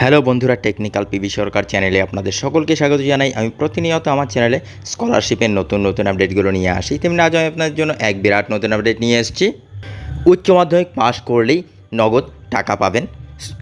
Hello বন্ধুরা, technical PB সরকার চ্যানেলে আপনাদের সকলকে স্বাগত জানাই। আমি প্রতিনিয়ত আমার চ্যানেলে স্কলারশিপের নতুন নতুন আপডেটগুলো নিয়ে আসি। তেমনি আজ আমি আপনাদের জন্য এক বিরাট নতুন আপডেট নিয়ে এসেছি। উচ্চ মাধ্যমিক পাশ করলেই নগদ টাকা পাবেন।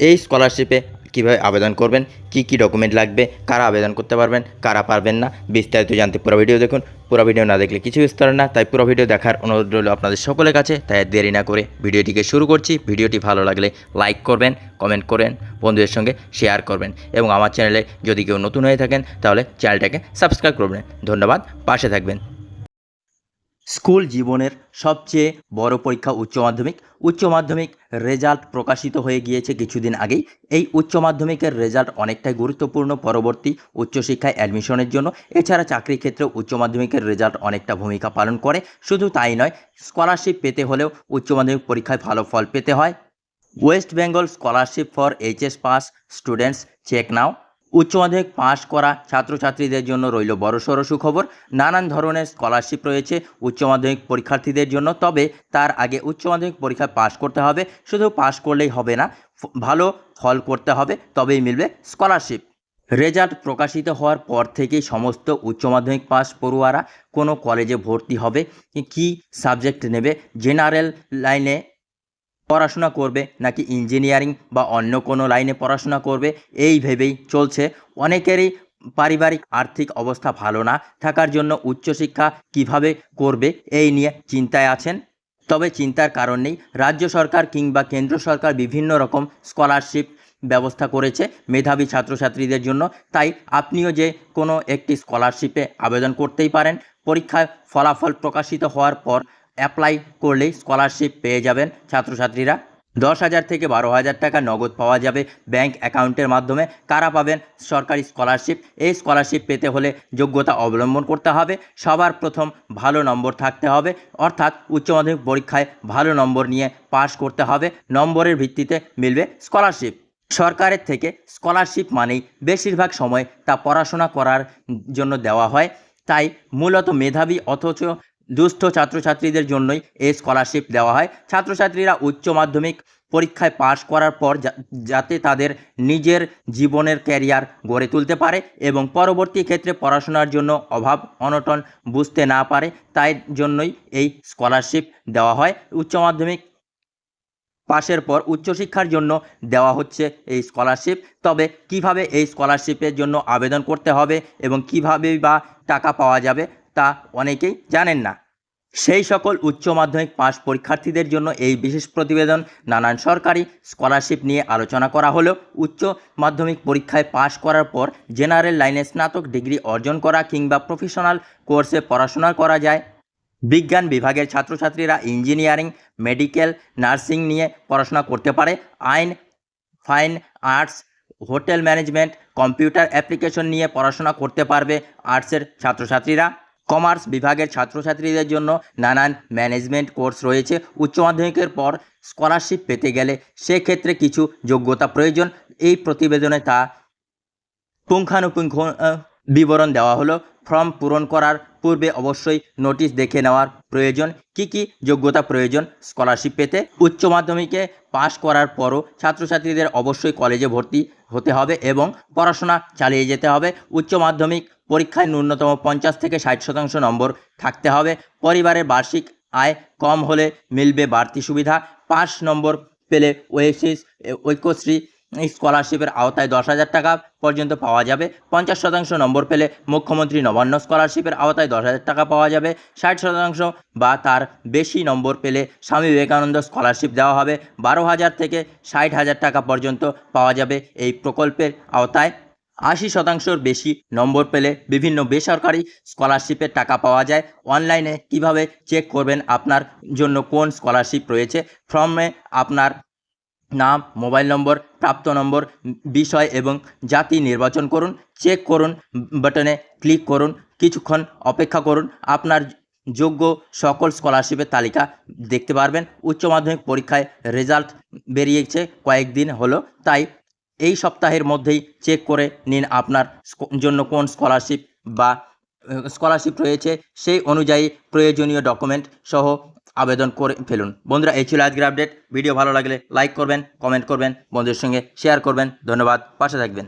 এই স্কলারশিপে কীভাবে আবেদন করবেন, কি কি ডকুমেন্ট লাগবে, কারা আবেদন করতে পারবেন, কারা পারবেন না, বিস্তারিত জানতে পুরো ভিডিও দেখুন। পুরো ভিডিও না দেখলে কিছু বিস্তার না, তাই পুরো ভিডিও দেখার অনুরোধ রইল আপনাদের সকলের কাছে। তাই দেরি না করে ভিডিওটিকে শুরু করছি। ভিডিওটি ভালো লাগলে লাইক করবেন কমেন্ট করেন বন্ধুদের সঙ্গে শেয়ার করবেন এবং আমার চ্যানেলে যদি কেউ নতুন হয়ে থাকেন, তাহলে চ্যানেলটাকে সাবস্ক্রাইব করবেন। ধন্যবাদ, পাশে থাকবেন। স্কুল জীবনের সবচেয়ে বড় পরীক্ষা উচ্চ মাধ্যমিক। উচ্চ মাধ্যমিক রেজাল্ট প্রকাশিত হয়ে গিয়েছে কিছুদিন আগেই। এই উচ্চ মাধ্যমিকের রেজাল্ট অনেকটাই গুরুত্বপূর্ণ পরবর্তী উচ্চশিক্ষায় অ্যাডমিশনের জন্য। এছাড়া চাকরির ক্ষেত্রে উচ্চ মাধ্যমিকের রেজাল্ট অনেকটা ভূমিকা পালন করে। শুধু তাই নয়, স্কলারশিপ পেতে হলেও উচ্চ মাধ্যমিক পরীক্ষায় ভালো ফল পেতে হয়। West Bengal scholarship for HS pass students, check now. উচ্চ মাধ্যমিক পাশ করা ছাত্রছাত্রীদের জন্য রইল বড়সড় সুখবর। নানান ধরনের স্কলারশিপ রয়েছে উচ্চ মাধ্যমিক পরীক্ষার্থীদের জন্য, তবে তার আগে উচ্চ মাধ্যমিক পরীক্ষায় পাশ করতে হবে। শুধু পাশ করলেই হবে না ভালো ফল করতে হবে, তবেই মিলবে স্কলারশিপ রেজাল্ট প্রকাশিত হওয়ার পর থেকেই সমস্ত উচ্চ মাধ্যমিক পাস পড়ুয়ারা কোনো কলেজে ভর্তি হবে। কি সাবজেক্ট নেবে? জেনারেল লাইনে পড়াশোনা করবে নাকি ইঞ্জিনিয়ারিং বা অন্য কোনো লাইনে পড়াশোনা করবে, এই ভেবেই চলছে। অনেকেরই পারিবারিক আর্থিক অবস্থা ভালো না থাকার জন্য উচ্চশিক্ষা কীভাবে করবে, এই নিয়ে চিন্তায় আছেন। তবে চিন্তার কারণ নেই। রাজ্য সরকার কিংবা কেন্দ্র সরকার বিভিন্ন রকম স্কলারশিপ ব্যবস্থা করেছে মেধাবী ছাত্রছাত্রীদের জন্য। তাই আপনিও যে কোনো একটি স্কলারশিপে আবেদন করতেই পারেন। পরীক্ষায় ফলাফল প্রকাশিত হওয়ার পর অ্যাপ্লাই করলেই স্কলারশিপ পেয়ে যাবেন ছাত্রছাত্রীরা। দশ হাজার থেকে বারো হাজার টাকা নগদ পাওয়া যাবে ব্যাংক অ্যাকাউন্টের মাধ্যমে। কারা পাবেন? সরকারি স্কলারশিপ এই স্কলারশিপ পেতে হলে যোগ্যতা অবলম্বন করতে হবে। সবার প্রথম ভালো নম্বর থাকতে হবে। অর্থাৎ উচ্চ মাধ্যমিক পরীক্ষায় ভালো নম্বর নিয়ে পাশ করতে হবে। নম্বরের ভিত্তিতে মিলবে স্কলারশিপ সরকারের থেকে স্কলারশিপ মানেই বেশিরভাগ সময় তা পড়াশোনা করার জন্য দেওয়া হয়। তাই মূলত মেধাবী অথচ দুস্থ ছাত্রছাত্রীদের জন্যই এই স্কলারশিপ দেওয়া হয়। ছাত্রছাত্রীরা উচ্চ মাধ্যমিক পরীক্ষায় পাশ করার পর যাতে তাদের নিজের জীবনের ক্যারিয়ার গড়ে তুলতে পারে এবং পরবর্তী ক্ষেত্রে পড়াশোনার জন্য অভাব, অনটন বুঝতে না পারে, তাই জন্যই এই স্কলারশিপ দেওয়া হয়। উচ্চ মাধ্যমিক পাশের পর উচ্চশিক্ষার জন্য দেওয়া হচ্ছে এই স্কলারশিপ তবে কীভাবে এই স্কলারশিপের জন্য আবেদন করতে হবে এবং কীভাবে বা টাকা পাওয়া যাবে তা অনেকেই জানেন না। সেই সকল উচ্চ মাধ্যমিক পাশ পরীক্ষার্থীদের জন্য এই বিশেষ প্রতিবেদন নানান সরকারি স্কলারশিপ নিয়ে আলোচনা করা হলো। উচ্চ মাধ্যমিক পরীক্ষায় পাশ করার পর জেনারেল লাইনে স্নাতক ডিগ্রি অর্জন করা কিংবা প্রফেশনাল কোর্সে পড়াশোনা করা যায়। বিজ্ঞান বিভাগের ছাত্রছাত্রীরা ইঞ্জিনিয়ারিং, মেডিকেল, নার্সিং নিয়ে পড়াশোনা করতে পারে। আইন, fine, arts, hotel management, computer application নিয়ে পড়াশোনা করতে পারবে আর্টসের ছাত্রছাত্রীরা। কমার্স বিভাগের ছাত্রছাত্রীদের জন্য নানান ম্যানেজমেন্ট কোর্স রয়েছে। উচ্চ মাধ্যমিকের পর স্কলারশিপ পেতে গেলে সেক্ষেত্রে কিছু যোগ্যতা প্রয়োজন। এই প্রতিবেদনে তা পুঙ্খানুপুঙ্খ বিবরণ দেওয়া হলো। ফর্ম পূরণ করার পূর্বে অবশ্যই নোটিশ দেখে নেওয়ার প্রয়োজন। কি কি যোগ্যতা প্রয়োজন? স্কলারশিপ পেতে উচ্চ মাধ্যমিকে পাশ করার পরও ছাত্রছাত্রীদের অবশ্যই কলেজে ভর্তি হতে হবে এবং পড়াশোনা চালিয়ে যেতে হবে। উচ্চ মাধ্যমিক পরীক্ষায় ন্যূনতম পঞ্চাশ থেকে ষাট শতাংশ নম্বর থাকতে হবে। পরিবারের বার্ষিক আয় কম হলে মিলবে বাড়তি সুবিধা। পাঁচ নম্বর পেলে ওয়েসিস ঐক্যশ্রী স্কলারশিপের আওতায় দশ হাজার টাকা পর্যন্ত পাওয়া যাবে। পঞ্চাশ শতাংশ নম্বর পেলে মুখ্যমন্ত্রী নবান্ন স্কলারশিপের আওতায় দশ হাজার টাকা পাওয়া যাবে। ষাট শতাংশ বা তার বেশি নম্বর পেলে স্বামী বিবেকানন্দ স্কলারশিপ দেওয়া হবে। বারো হাজার থেকে ষাট হাজার টাকা পর্যন্ত পাওয়া যাবে এই প্রকল্পের আওতায়। আশি শতাংশর বেশি নম্বর পেলে বিভিন্ন বেসরকারি স্কলারশিপের টাকা পাওয়া যায়। অনলাইনে কীভাবে চেক করবেন আপনার জন্য কোন স্কলারশিপ রয়েছে? ফর্মে আপনার নাম, মোবাইল নম্বর, প্রাপ্ত নম্বর, বিষয় এবং জাতি নির্বাচন করুন, চেক করুন, বাটনে ক্লিক করুন, কিছুক্ষণ অপেক্ষা করুন। আপনার যোগ্য সকল স্কলারশিপের তালিকা দেখতে পারবেন। উচ্চ মাধ্যমিক পরীক্ষায় রেজাল্ট বেরিয়েছে, কয়েকদিন হলো। তাই এই সপ্তাহের মধ্যেই চেক করে নিন আপনার জন্য কোন স্কলারশিপ বা, স্কলারশিপ রয়েছে। সেই অনুযায়ী প্রয়োজনীয় ডকুমেন্ট সহ আবেদন করে ফেলুন। বন্ধুরা, এই ছিল আজকের আপডেট ভিডিও ভালো লাগলে লাইক করবেন কমেন্ট করবেন, বন্ধুদের সঙ্গে শেয়ার করবেন। ধন্যবাদ, পাশে থাকবেন।